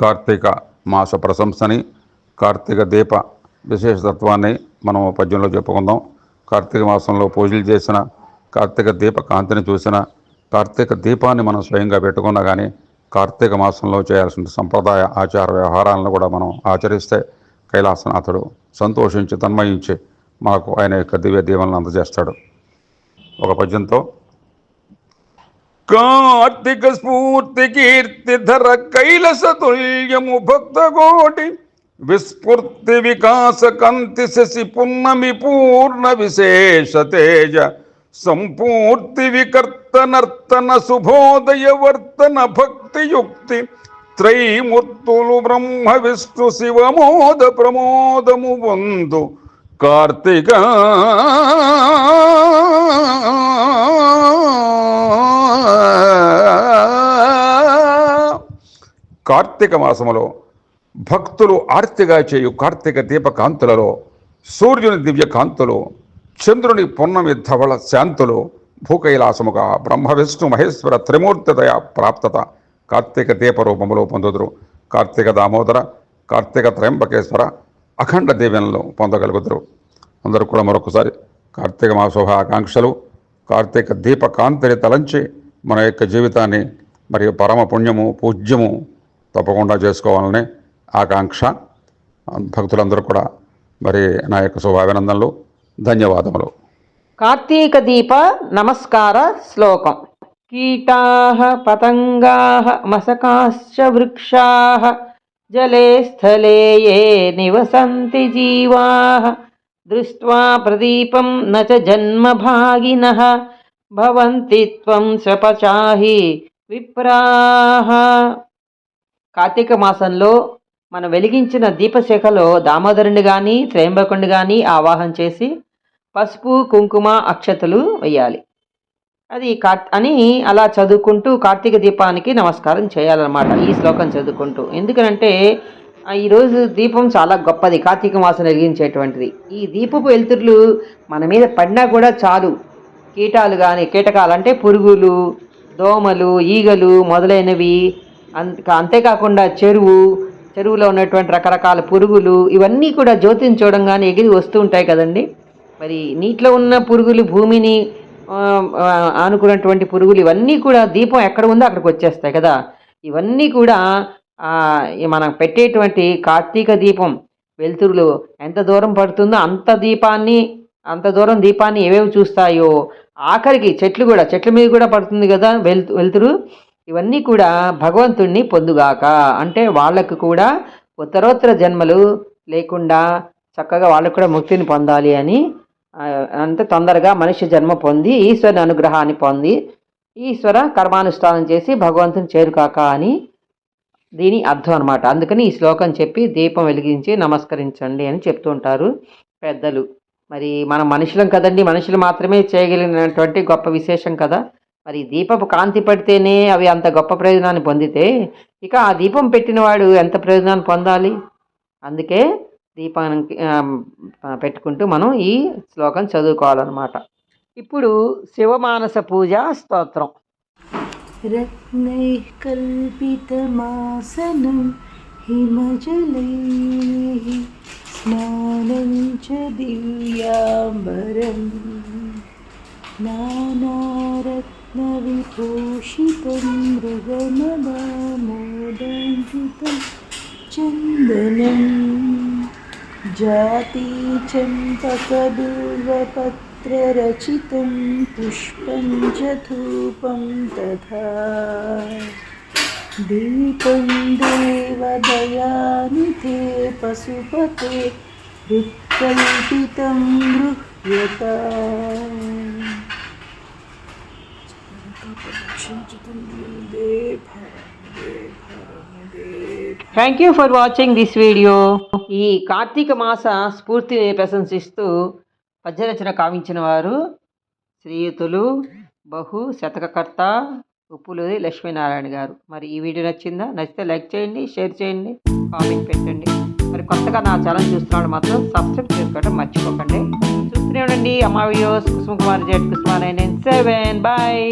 కార్తీక మాస ప్రశంసని కార్తీక దీప విశేషతత్వాన్ని మనం పద్యంలో చెప్పుకుందాం. కార్తీక మాసంలో పూజలు చేసిన కార్తీక దీప కాంతిని చూసిన కార్తీక దీపాన్ని మనం స్వయంగా పెట్టుకున్నా కానీ కార్తీక మాసంలో చేయాల్సిన సంప్రదాయ ఆచార వ్యవహారాలను కూడా మనం ఆచరిస్తే కైలాసనాథుడు సంతోషించి తన్మయించి మనకు ఆయన యొక్క దివ్య దీవెనలు అందజేస్తాడు. ఒక పద్యంతో కార్తీక స్ఫూర్తి కీర్తిధర కైలస తుల్యము భక్తకోటి విస్ఫూర్తి వికాస కంతి శశి పున్నమి పూర్ణ విశేష తేజ సంపూర్తి వికర్త నర్తన శుభోదయ వర్తన భక్తి యుక్తి త్రైమూర్తులు బ్రహ్మ విష్ణు శివమోద ప్రమోదము వందు కార్తీక. కార్తీక మాసములో భక్తులు ఆర్తిగా చేయు కార్తీక దీప కాంతులలో సూర్యుని దివ్య కాంతులు చంద్రుని పున్నమి ధవళ శాంతులు భూకైలాసముగా బ్రహ్మ విష్ణు మహేశ్వర త్రిమూర్తిదయ ప్రాప్తత. కార్తీక దీప రూపంలో పొందుదురు. కార్తీక దామోదర కార్తీక త్రయంబకేశ్వర అఖండ దీవెనలు పొందగలుగుతారు అందరూ కూడా మరొకసారి కార్తీక మాసోభ ఆకాంక్షలు కార్తీక దీప కాంతిని తలంచి మన యొక్క జీవితాన్ని మరియు పరమ పుణ్యము పూజ్యము తప్పకుండా చేసుకోవాలని ఆకాంక్ష. భక్తులందరూ కూడా మరి నా యొక్క శుభాభినందనలు ధన్యవాదములు. కార్తీక దీప నమస్కార శ్లోకం. कीटाः पतङ्गाः మసకాశ్చ वृक्षाः జలే స్థలే ఏ నివసంతి जीवाः దృష్ట్వా ప్రదీపం न च जन्मभागिनः భవంతి త్వం శపచాహి విప్రాహ కార్తీక మాసంలో మనం వెలిగించిన దీపశిఖలో దామోదరుని కానీ త్రయంబకుని కానీ ఆవాహం చేసి పసుపు కుంకుమ అక్షతలు వేయాలి. అది కార్ అని అలా చదువుకుంటూ కార్తీక దీపానికి నమస్కారం చేయాలన్నమాట ఈ శ్లోకం చదువుకుంటూ. ఎందుకంటే ఆ, ఈరోజు దీపం చాలా గొప్పది కార్తీక మాసం వెలిగించేటువంటిది. ఈ దీపపు వెలుతురులు మన మీద పడినా కూడా చాలు. కీటాలు కానీ కీటకాలు అంటే పురుగులు దోమలు ఈగలు మొదలైనవి అంత అంతేకాకుండా చెరువు చెరువులో ఉన్నటువంటి రకరకాల పురుగులు ఇవన్నీ కూడా జ్యోతిని చూడంగానే ఎగిరి వస్తూ ఉంటాయి కదండి. మరి నీటిలో ఉన్న పురుగులు భూమిని ఆనుకున్నటువంటి పురుగులు ఇవన్నీ కూడా దీపం ఎక్కడ ఉందో అక్కడికి వచ్చేస్తాయి కదా. ఇవన్నీ కూడా మనం పెట్టేటువంటి కార్తీక దీపం వెలుతురులు ఎంత దూరం పడుతుందో అంత దీపాన్ని అంత దూరం దీపాన్ని ఏవేవి చూస్తాయో ఆఖరికి చెట్లు కూడా చెట్ల మీద కూడా పడుతుంది కదా వెలుతు వెలుతురు. ఇవన్నీ కూడా భగవంతుణ్ణి పొందుగాక. అంటే వాళ్ళకు కూడా ఉత్తరోత్తర జన్మలు లేకుండా చక్కగా వాళ్ళకు కూడా ముక్తిని పొందాలి అని అంత తొందరగా మనిషి జన్మ పొంది ఈశ్వరుని అనుగ్రహాన్ని పొంది ఈశ్వర కర్మానుష్ఠానం చేసి భగవంతుని చేరుకాక అని దీని అర్థం అనమాట అందుకని ఈ శ్లోకం చెప్పి దీపం వెలిగించి నమస్కరించండి అని చెప్తూ ఉంటారు పెద్దలు. మరి మనం మనుషులం కదండి మనుషులు మాత్రమే చేయగలిగినటువంటి గొప్ప విశేషం కదా. మరి దీపపు కాంతి పడితేనే అవి అంత గొప్ప ప్రయోజనాన్ని పొందితే ఇక ఆ దీపం పెట్టినవాడు ఎంత ప్రయోజనాన్ని పొందాలి? అందుకే దీపానికి ఆ, పెట్టుకుంటూ మనం ఈ శ్లోకం చదువుకోవాలన్నమాట ఇప్పుడు శివమానస పూజ స్తోత్రం रत्नैः कल्पितमासनं हिमजलैः स्नानं च दिव्याम्बरम् नानारत्नविभूषितं मृगमदामोदञ्जितं चन्दनम् जातीचम्पकबिल्वपत्ररचितं पुष्पं च धूपं तथा दीपं देवदयानिधे पशुपते हृत्कल्पितं गृह्यता। Thank you for watching this video ఈ కార్తీక మాస స్ఫూర్తిని ప్రశంసిస్తూ పద్యరచన కావించిన వారు శ్రీయుతులు బహు శతకకర్త ఉప్పులూరి లక్ష్మీనారాయణ గారు. మరి ఈ వీడియో నచ్చిందా? నచ్చితే లైక్ చేయండి షేర్ చేయండి కామెంట్ పెట్టండి. మరి కొత్తగా నా ఛానల్ చూస్తున్నాడు మాత్రం సబ్స్క్రైబ్ చేసుకోవడం మర్చిపోకండి. చూస్తూనే ఉండండి అమ్మా వీడియోస్. కుసుమ కుమార్ జెడ్ కుసుమార్ నైన్ సెవెన్. బాయ్.